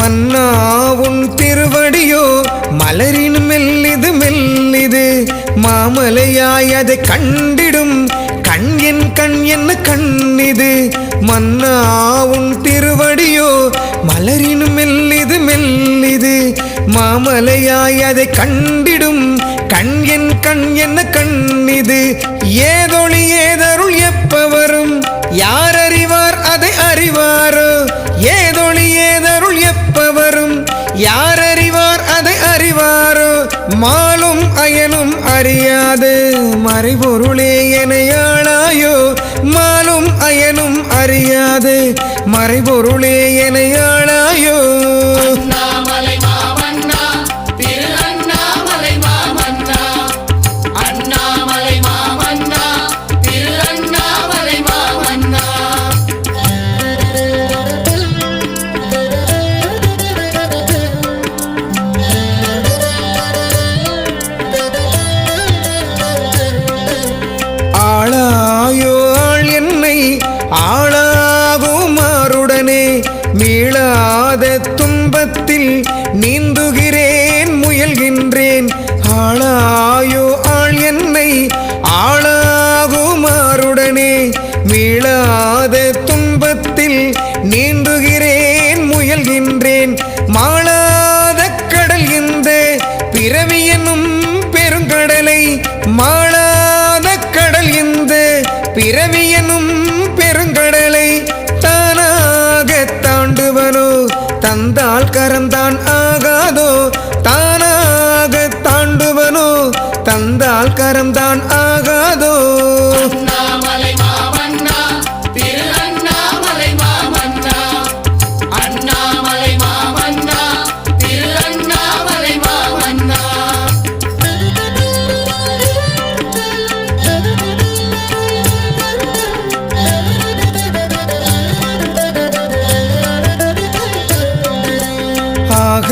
மன்னா உன் திருவடியோ மலரின் மெல்லிது மெல்லிது. மாமலையாய் அதை கண்டிடும் கண் என் கண் என்ன கண்ணிது. மன்னா உன் திருவடியோ மலரின் மெல்லிது மெல்லிது. மாமலையாய் அதை கண்டிடும் கண் என் கண் என்ன கண்ணிது. ஏதொழி ஏதருள் எப் மாலும் அயனும் அறியாது. மறைபொருளே எனையாளாயோ? மாலும் அயனும் அறியாது. மறைபொருளே எனையாளாயோ? மீளாத துன்பத்தில் நீந்துகிறேன் முயல்கின்றேன். ஆளாயோ ஆள் என்னை ஆளாகுமாறுடனே. மீளாத துன்பத்தில் நீந்துகிறேன் முயல்கின்றேன். மாளாத கடல் இந்த பிறவி என்னும் பெருங்கடலை மாளாத கடல் இந்த பிறவி என்னும் கரந்தான் ஆகாதோ தானாக தாண்டுவனோ தந்தால் கரந்தான் ஆ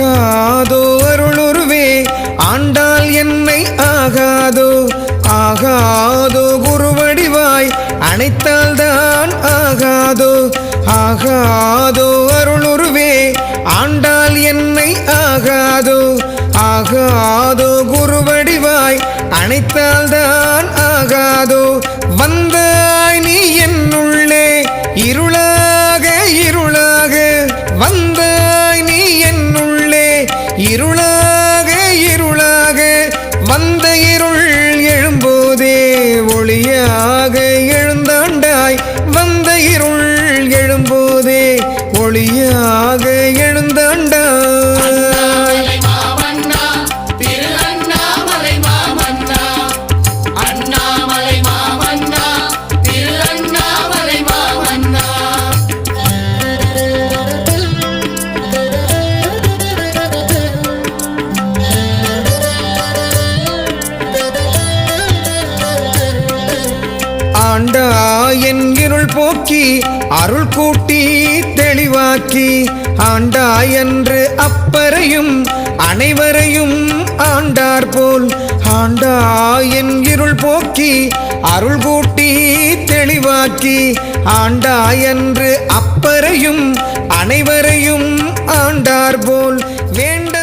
ஆகாதோ அருளுருவே ஆண்டால் என்னை ஆகாதோ ஆகாதோ குருவடிவாய் அணைத்தால் தான் ஆகாதோ ஆகாதோ அருளுருவே ஆண்டால் என்னை ஆகாதோ ஆகாதோ குருவடிவாய் அணைத்தால் தான் ஆகாதோ. வந்தாய் நீ என்னுள்ளே இருளாக இருளா மாமன்னா ஆண்டா என் இருள் போக்கி அருள் கூட்டி தெளிவாக்கி ஆண்டா என்று அப்பறையும் அனைவரையும் ஆண்டார் போல். ஆண்டா என் இருள் போக்கி அருள் கூட்டி தெளிவாக்கி ஆண்டா என்று அப்பறையும் அனைவரையும் ஆண்டார் போல். வேண்ட